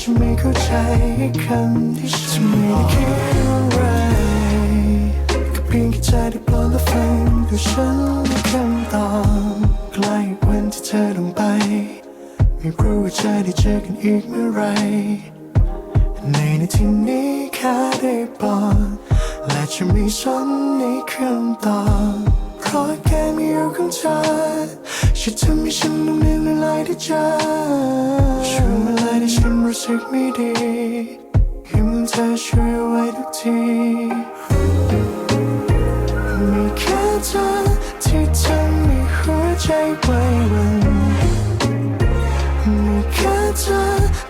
ฉันไม่เข้าใจคำที่ฉันไม่ได้คิดอะไรก็เพียงแค่ใจได้โปรดและฟังดูฉันมีคำตอบใกล้วันที่เธอต้องไป ไม่รู้ว่าจะได้เจอกันอีกเมื่อไร ในนาทีนี้แค่ได้บอกและจะไม่สนในคำตอบเพราะแค่มีอยู่ข้างเธอฉันทำให้ฉันต้องเลือนละลายที่เจอช่วงเวลา สึกไม่ดีให้มเธอช่วยไว้ทุกทีมีแค่เธอที่ทำให้หัวใจไหวหวั่นมีแค่เธอ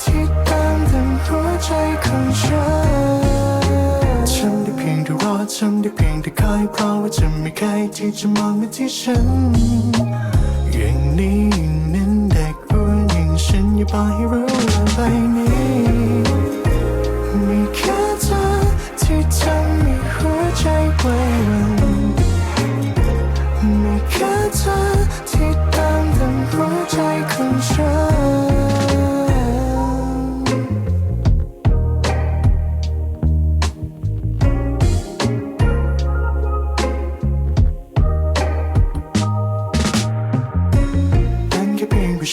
ที่ตามเต็มหัวใจของฉันทำได้เพียงแต่รอทำได้เพียงแต่คอยเพราะว่าจะไม่เคยที่จะมองมาที่ฉันอย่างนี้อย่างนั้นเด็กอ้อย่างฉันอย่าบอกให้รู้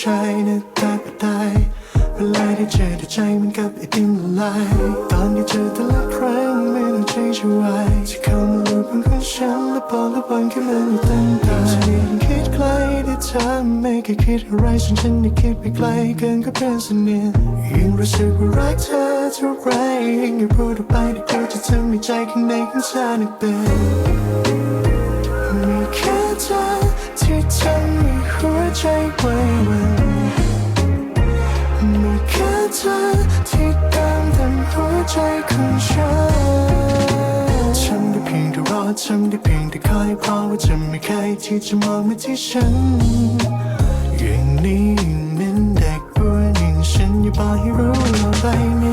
ชายหน้าตาก็ได้เวลาที่เจอแต่ใจมันกับไอติมละลายตอนที่เจอแต่ละครั้งไม่ต้องใจจะวายที่เข้ามาลูบเป็นของฉันและบอกและวันแค่มันอยู่ตั้งตาฉันยังคิดไกลที่เธอไม่เคยคิดอะไรส่วนฉันได้คิดไปไกลเกินกับเพื่อนสนิทยังรู้สึกว่ารักเธอเท่าไรยังอยากพูดออกไปแต่กลัวจะทำให้ใจข้างในของเธอหนักเป็นมีแค่เธอที่ทำให้หัวใจ อที่ตามเต็มหัวใจของฉันฉันได้เพียงแต่รอฉันได้เพียงแต่คอยเพราะว่าจะไม่เคยที่จะมองมาที่ฉันอย่างนี้อย่างนั้นเด็กอ้วนอย่างฉันอย่าบอกให้รู้ว่าไปนี้